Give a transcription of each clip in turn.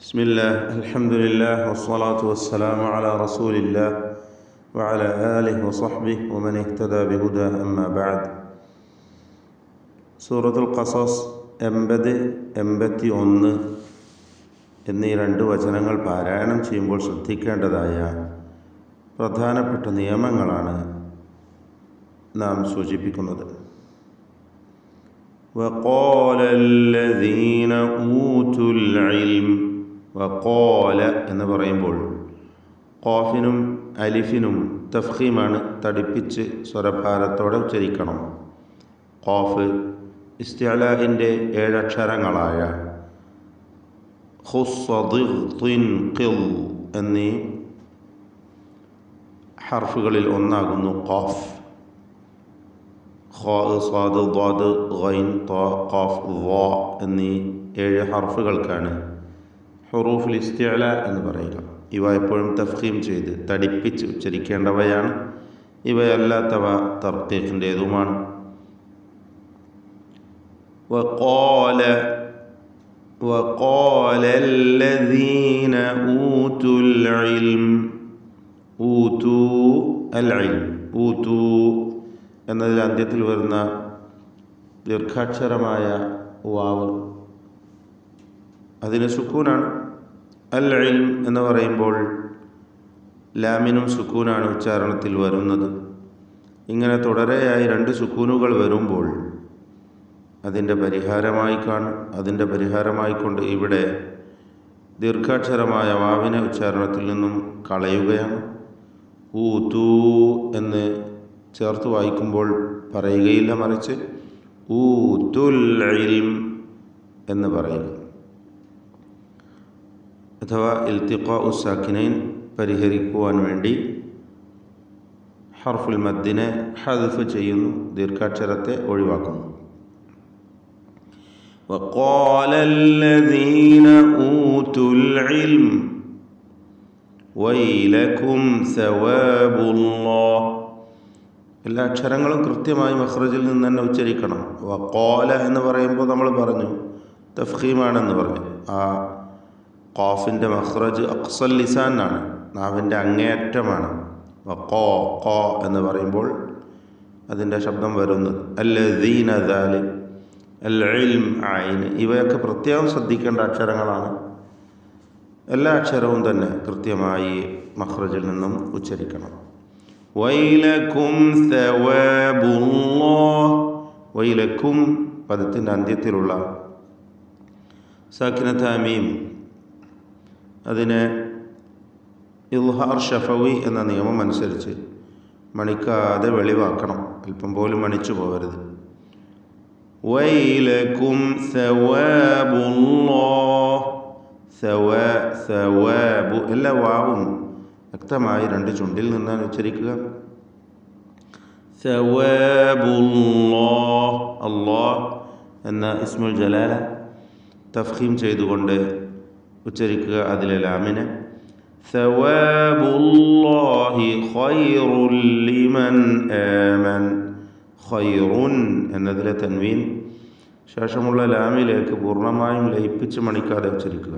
بسم الله الحمد لله والصلاة والسلام على رسول الله وعلى آله وصحبه ومن اهتدى بهداه أما بعد സൂറത്തുൽ ഖസസ് എൺപത് എൺപത്തി ഒന്ന് എന്നീ രണ്ട് വചനങ്ങൾ പാരായണം ചെയ്യുമ്പോൾ ശ്രദ്ധിക്കേണ്ടതായ പ്രധാനപ്പെട്ട നിയമങ്ങളാണ് നാം സൂചിപ്പിക്കുന്നത് وقال الذين أوتوا العلم വക്കോല എന്ന് പറയുമ്പോൾ കോഫിനും അലിഫിനും തഫ്ഹീമാണ് തടിപ്പിച്ച് സ്വരഭാരത്തോടെ ഉച്ചരിക്കണം. കോഫ് ഇസ്തിഅലാഹിന്റെ ഏഴക്ഷരങ്ങളായ ഖുസ്വദിഖിൽ എന്നീ ഹർഫുകളിൽ ഒന്നാകുന്നു കോഫ് ഖോ സ്വാദ് ദ്വാദ് ഗൈൻ എന്നീ ഏഴ് ഹർഫുകൾക്കാണ് ഹുറൂഫുൽ ഇസ്തിഅല എന്ന് പറയുക ഇവ എപ്പോഴും തഫ്ഹീം ചെയ്ത് തടിപ്പിച്ച് ഉച്ചരിക്കേണ്ടവയാണ് ഇവയല്ലാത്തവ തർക്കീഖിൻ്റേതുമാണ് وقال وقال الذين أوتوا العلم أوتوا العلم أوتوا എന്നതിൽ അന്ത്യത്തിൽ വരുന്ന ദീർഘാക്ഷരമായ വാവ് അതിന് സുക്കൂനാണ് അൽ ഇൽം എന്ന് പറയുമ്പോൾ ലാമിനും സുക്കൂനാണ് ഉച്ചാരണത്തിൽ വരുന്നത്. ഇങ്ങനെ തുടരെയായി രണ്ട് സുക്കൂനുകൾ വരുമ്പോൾ അതിന്റെ പരിഹാരമായി കാണും അതിന്റെ പരിഹാരമായിക്കൊണ്ട് ഇവിടെ ദീർഘാക്ഷരമായ വാവിനെ ഉച്ചാരണത്തിൽ നിന്നും കളയുകയാണ്. ഊ തൂ എന്ന് ചേർത്ത് വായിക്കുമ്പോൾ പറയുകയില്ല മറിച്ച് ഊ തുൽ എന്ന് പറയുക. അഥവാ ഇൽത്തിഖ ഉസാക്കിനൈൻ പരിഹരിക്കുവാൻ വേണ്ടി ഹർഫുൽ മദ്ദിനെ ഹദഫ് ചെയ്യുന്നു ദീർഘാക്ഷരത്തെ ഒഴിവാക്കുന്നു وقال الذين أوتوا العلم ويلكم ثواب الله എല്ലാ അക്ഷരങ്ങളും കൃത്യമായി മഖ്റജിൽ നിന്ന് തന്നെ ഉച്ചരിക്കണം വക്കോല എന്ന് പറയുമ്പോൾ നമ്മൾ പറഞ്ഞു തഫ്ഹീമാണെന്ന് പറഞ്ഞു ആ ഖാഫിന്റെ മഹ്റജ് അക്സൽ ലിസാനാണ് നാവിന്റെ അങ്ങേയറ്റമാണ്. കോ കോ എന്ന് പറയുമ്പോൾ അതിന്റെ ശബ്ദം വരുന്നത് അല്ലദീന ദാലി അൽ ഇൽം ഇവയൊക്കെ പ്രത്യേകം ശ്രദ്ധിക്കേണ്ട അക്ഷരങ്ങളാണ്. എല്ലാ അക്ഷരവും തന്നെ കൃത്യമായി മഹ്റജിൽ നിന്നും ഉച്ചരിക്കണം. വൈലക്കും വൈലക്കും പദത്തിന്റെ അന്ത്യത്തിലുള്ള സാക്കിനത്താമീം അതിനെ ഇൽഹാർ ഷഫവി എന്ന നിയമം അനുസരിച്ച് മണിക്കാതെ വെളിവാക്കണം. അല്പം പോലും മണിച്ചു പോകരുത്. വൈലക്കും സവാബ് എല്ലാ വാവും വ്യക്തമായി രണ്ട് ചുണ്ടിൽ നിന്നാണ് ഉച്ചരിക്കുക. അള്ളാഹ് എന്ന ഇസ്മുൽ ജലാല തഫ്ഹീം ചെയ്തുകൊണ്ട് ഉച്ചരിക്കുക. അതിലെ ലാമിനെ ഖൈറുൻ എന്നതിലെ തൻവീൻ. ശേഷമുള്ള ലാമിലേക്ക് പൂർണമായും ലയിപ്പിച്ച് മണിക്കാതെ ഉച്ചരിക്കുക.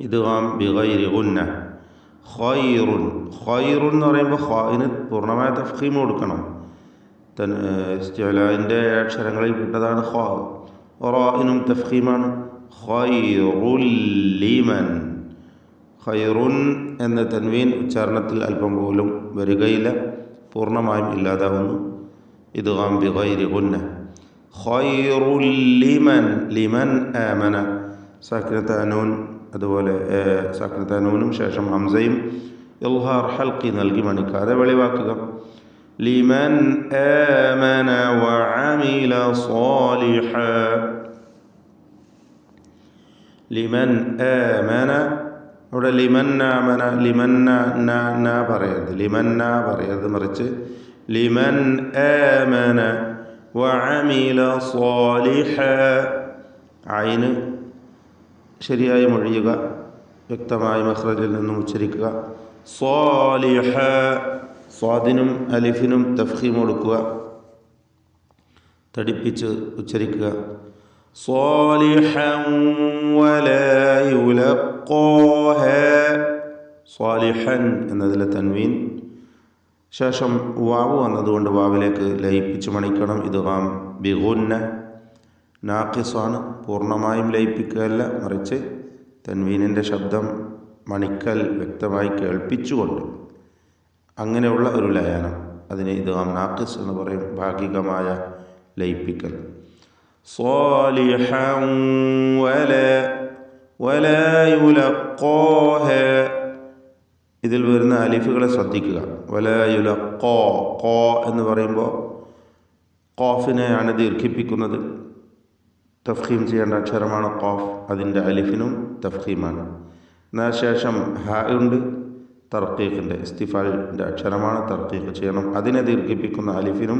ഇത് ആം ബിഗൈരി ഗുന്ന ഖൈറുൻ. ഖൈറുൻ എന്ന് പറയുമ്പോൾ ഖായിന് പൂർണമായ തഫ്ഹീം കൊടുക്കണം. ഇസ്തിഅലാന്റെ അക്ഷരങ്ങളിൽ പെട്ടതാണ് ഖാ. റായിനും തഫ്ഹീമാണ് ഖൈറുല്ലിമൻ ഖൈറുൻ എന്ന തൻവീൻ ഉച്ചാരണത്തിൽ അല്പം പോലും വരികയില്ല പൂർണമായും ഇല്ലാതാവുന്നു. ഇത് ഗാംബി ഖൈരി ഗുന്ന ഖൈറുല്ലിമൻ ലിമൻ ആമന സാക്കിനത്താനൂൻ അതുപോലെ സാക്കിനത്താനൂനും ശേഷം ഹംസയും ഇൽഹാർ ഹൽക്കി നൽകി മണിക്കാതെ വെളിവാക്കുക. ലിമൻ ആമന വഅമില സാലിഹ. ലിമൻ മേന. അവിടെ ലിമൻ ആമന ലിമൻ ന പറയരുത്. ലിമൻ ന പറയരുത് മറിച്ച്. ലിമൻ ആമന വഅമില സ്വാലിഹ. ആയിന് ശരിയായി മൊഴിയുക. വ്യക്തമായി മഹ്റജിൽ നിന്നും ഉച്ചരിക്കുക. സ്വാലിഹ. സ്വാദിനും അലിഫിനും തഫ്ഹീം കൊടുക്കുക. തടിപ്പിച്ച് ഉച്ചരിക്കുക. صالحا ولا يلقاها صالحا എന്നതിലെ തൻവീൻ ശേഷം വാവ് വന്നതുകൊണ്ട് വാവിലേക്ക് ലയിപ്പിച്ച് മണിക്കണം ഇത് റാം ബിഗുന്ന നാക്കിസാണ് പൂർണ്ണമായും ലയിപ്പിക്കുകയല്ല മറിച്ച് തൻവീനിൻ്റെ ശബ്ദം മണിക്കൽ വ്യക്തമായി കേൾപ്പിച്ചുകൊണ്ട് അങ്ങനെയുള്ള ഒരു ലയനം അതിന് ഇത് റാം നാക്കിസ് എന്ന് പറയും ഭാഗികമായ ലയിപ്പിക്കൽ صالحا ولا ولا يلقاها ഇതിൽ വരുന്ന അലിഫുകളെ ശ്രദ്ധിക്കുക വലയുല കോ കോ എന്ന് പറയുമ്പോൾ കോഫിനെയാണ് ദീർഘിപ്പിക്കുന്നത് തഫ്ഹീം ചെയ്യേണ്ട അക്ഷരമാണ് കോഫ് അതിൻ്റെ അലിഫിനും തഫ്ഹീമാണ് എന്നാൽ ശേഷം ഹ ഉണ്ട് തർക്കീഖിൻ്റെ ഇസ്തിഫാലിൻ്റെ അക്ഷരമാണ് തർക്കീഖ് ചെയ്യണം അതിനെ ദീർഘിപ്പിക്കുന്ന അലിഫിനും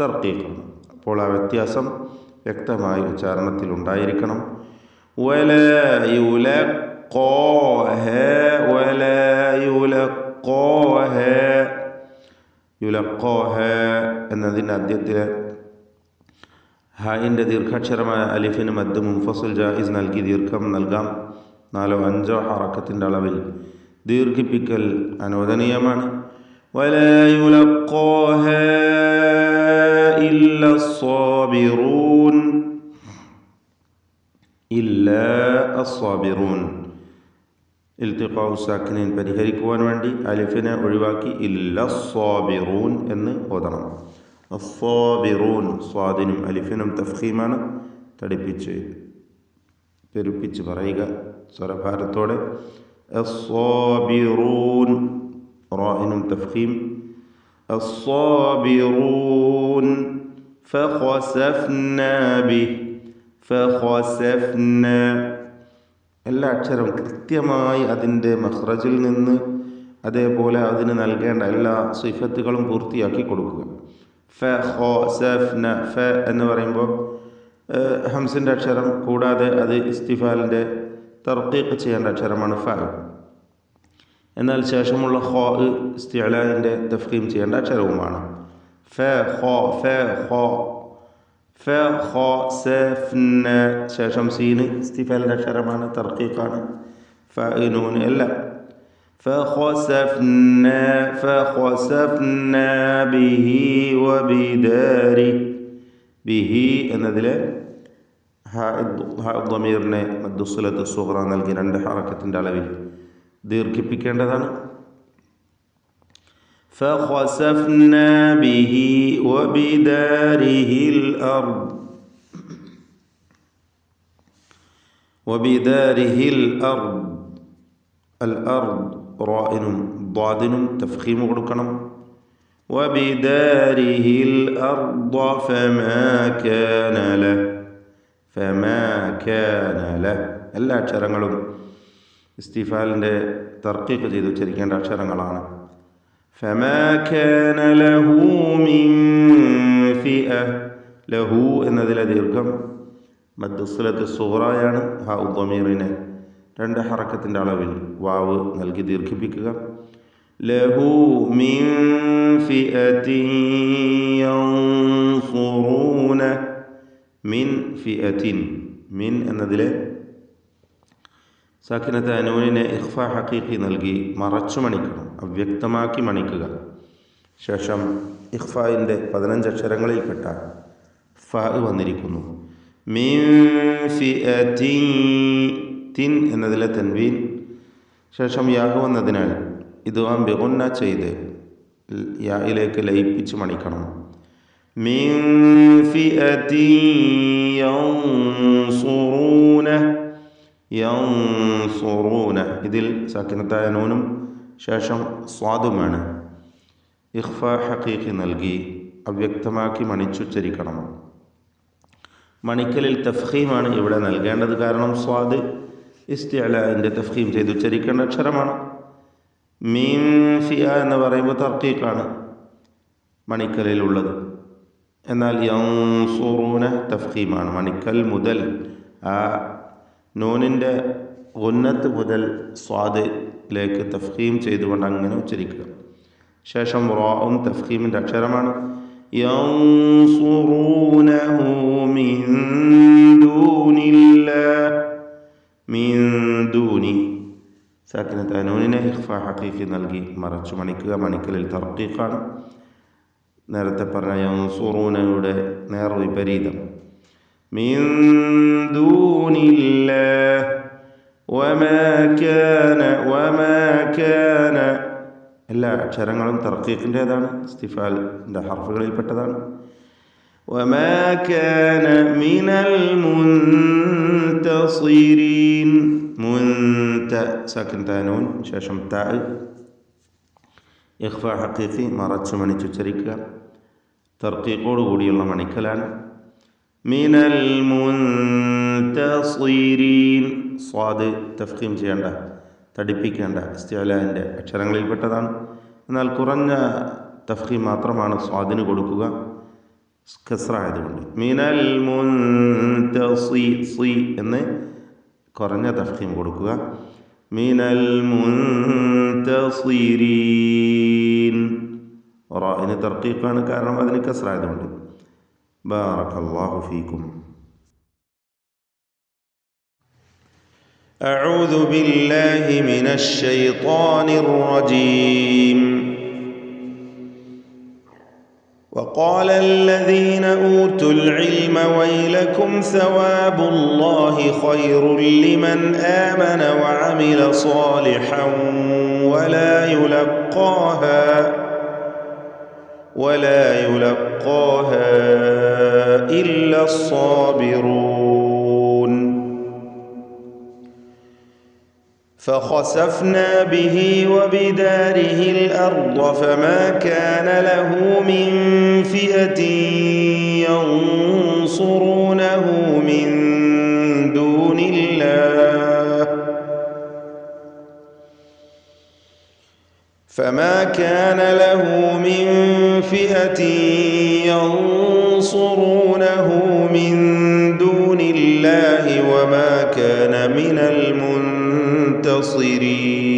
തർക്കീഖാണ് അപ്പോൾ ആ വ്യത്യാസം വ്യക്തമായി ഉച്ചാരണത്തിൽ ഉണ്ടായിരിക്കണം എന്നതിൻ്റെ അദ്യത്തിലെ ഹായിൻ്റെ ദീർഘാക്ഷരമായ അലിഫിന് മദ് മുംഫസുൽ ജാഹിസ് നൽകി ദീർഘം നൽകാം നാലോ അഞ്ചോ ഹറക്കത്തിൻ്റെ അളവിൽ ദീർഘിപ്പിക്കൽ അനുവദനീയമാണ് ولا يلقاها إلا الصابرون إلا الصابرون ഇൽത്തിഖാഉ സാക്കിനിൻ പരിഹരിക്കുവാൻ വേണ്ടി അലിഫിനെ ഒഴിവാക്കി ഇല്ല സ്വാബിറൂൻ എന്ന് ഓതണം അസ്വാബിറൂൻ സ്വാദിനും അലിഫിനും തഫ്ഹീമാണ് തടിപ്പിച്ച് പെരുപ്പിച്ച് പറയുക സ്വരഭാരത്തോടെ അസ്വാബിറൂൻ റായിനും തഫ്ഹീം الصابرون فخسفنا به ഫഹസഫ്ന. എല്ലാ അക്ഷരവും കൃത്യമായി അതിന്റെ മഹ്റജിൽ നിന്ന് അതേപോലെ അതിന് നൽകേണ്ട എല്ലാ സിഫത്തുകളും പൂർത്തിയാക്കി കൊടുക്കുക. ഫ ഹോ സെഫ് ന ഫ എന്ന് പറയുമ്പോൾ ഹംസിന്റെ അക്ഷരം കൂടാതെ അത് ഇസ്തിഫാലിന്റെ തർക്കീക്ക് ചെയ്യേണ്ട അക്ഷരമാണ് ഫ. എന്നാൽ ശേഷമുള്ള ഹോ ഇസ്തിഅലാന്റെ തഫ്ഹീം ചെയ്യേണ്ട അക്ഷരവുമാണ്. ഫ ഹോ ഫ ഹോ. فا خ س ف ن شاشم سين استفال نشر معنا ترقيقا فإنون إلا. فخسفنا فخسفنا به وبداري. به أنا ذلا ها الضمير نه مد صلة الصغرى نلقي عند حركة دالبي دير كيبي كندا دانا. فخسفنا به وبداره الأرض وبداره الأرض الأرض رائن ضادن تفخيم കൊടുക്കണം وبداره الأرض فما كان له فما كان له എല്ലാ അക്ഷരങ്ങളും ഇസ്തിഫാലിൻ്റെ തർക്കീക്ക് ചെയ്ത് ഉച്ചരിക്കേണ്ട അക്ഷരങ്ങളാണ് فما كان له من فئة له എന്നതിലെ ദീർഘം മദ്ദുസ്ലത്ത് സുഹറായാണ് ഹാ ഉദ്മീറിനെ രണ്ട് ഹറക്കത്തിൻ്റെ അളവിൽ വാവ് നൽകി ദീർഘിപ്പിക്കുക ലഹു മിൻ ഫിഅത്തിൻ യൻസുറൂന മിൻ ഫിഅത്തിൻ മിൻ എന്നതിലെ സാക്കിനത്തെ അനൂനിനെ ഇഖ്ഫ ഹക്കീഖി നൽകി മറച്ചു മണിക്കണം അവ്യക്തമാക്കി മണിക്കുക. ശേഷം ഇഖ്ഫായിന്റെ പതിനഞ്ച് അക്ഷരങ്ങളിൽ പെട്ട ഫ വന്നിരിക്കുന്നു. മീൻ തിൻ എന്നതിലെ തൻവീൻ. ശേഷം യാഹു വന്നതിനാൽ ഇത് ആ ബിഗുന്ന ചെയ്ത് യായിലേക്ക് ലയിപ്പിച്ച് മണിക്കണം. മീൻ ഫി യൻസുറൂന യൻസുറൂന. ഇതിൽ സക്കിനത്തായ നൂനും ശേഷം സ്വാദുമാണ്. ഇഖ്ഫ ഹക്കീഖി നൽകി അവ്യക്തമാക്കി മണിച്ചുച്ചരിക്കണം. മണിക്കലിൽ തഫ്ഹീമാണ് ഇവിടെ നൽകേണ്ടത്. കാരണം സ്വാദ് ഇസ്തിഅലാന്റെ തഫ്ഹീം ചെയ്ത് ഉച്ചരിക്കേണ്ട അക്ഷരമാണ് മീൻ ഫിയ എന്ന് പറയുമ്പോൾ തർക്കീക്കാണ് മണിക്കലിലുള്ളത്. എന്നാൽ യൻസുറൂന തഫ്ഹീമാണ് മണിക്കൽ മുതൽ ആ നൂനിൻ്റെ ഉന്നത്ത് മുതൽ സ്വാദിലേക്ക് തഫ്ഹീം ചെയ്തുകൊണ്ട് അങ്ങനെ ഉച്ചരിക്കുക ശേഷം റോവും തഫ്ഹീമിൻ്റെ അക്ഷരമാണ് ينصرونه من دون الله من دون സാക്കിന തനൂനിനെ ഇഖ്ഫ ഹഖീഖി നൽകി മറച്ചു മണിക്കുക മണിക്കലിൽ തർക്കീഖാണ് നേരത്തെ പറഞ്ഞ യൻസുറൂനയുടെ നേർ വിപരീതം മിൻ ദൂനില്ലാഹ് وما كان وما كان എല്ലാ അക്ഷരങ്ങളും തർക്കീഖിൻ്റേതാണ് ഇസ്തിഫാലിൻ്റെ ഹർഫുകളിൽപ്പെട്ടതാണ് وما كان من المنتصرين منت ساكن تانون ശേഷം താ ഇഖ്ഫ ഹഖീഖി മറച്ചു മണിച്ചുച്ചരിക്കുക തർക്കീഖോട് കൂടിയുള്ള മണിക്കലാണ് മിനൽ മുൻതസിരീൻ സ്വാദ് തഫ്ഖീം ചെയ്യേണ്ട തടിപ്പിക്കേണ്ട ഇസ്തിഅലാന്റെ അക്ഷരങ്ങളിൽപ്പെട്ടതാണ്. എന്നാൽ കുറഞ്ഞ തഫ്ഖീം മാത്രമാണ് സ്വാദിന് കൊടുക്കുക. കസ്ര ആയതുകൊണ്ട്. മിനൽ മുൻതസി സി എന്ന് കുറഞ്ഞ തഫ്ഖീം കൊടുക്കുക. മിനൽ മുൻതസിരീൻ ഇനി തർക്കീഖാണ് കാരണം അതിന് കസ്ര بارك الله فيكم. أعوذ بالله من الشيطان الرجيم. وقال الذين أوتوا العلم ويلكم ثواب الله خير لمن آمن وعمل صالحا ولا يلقاها ولا يلقاها إلا الصابرون. فخسفنا به وبداره الأرض فما كان له من فئة ينصرونه فما كان له من فئة ينصرونه من دون الله وما كان من المنتصرين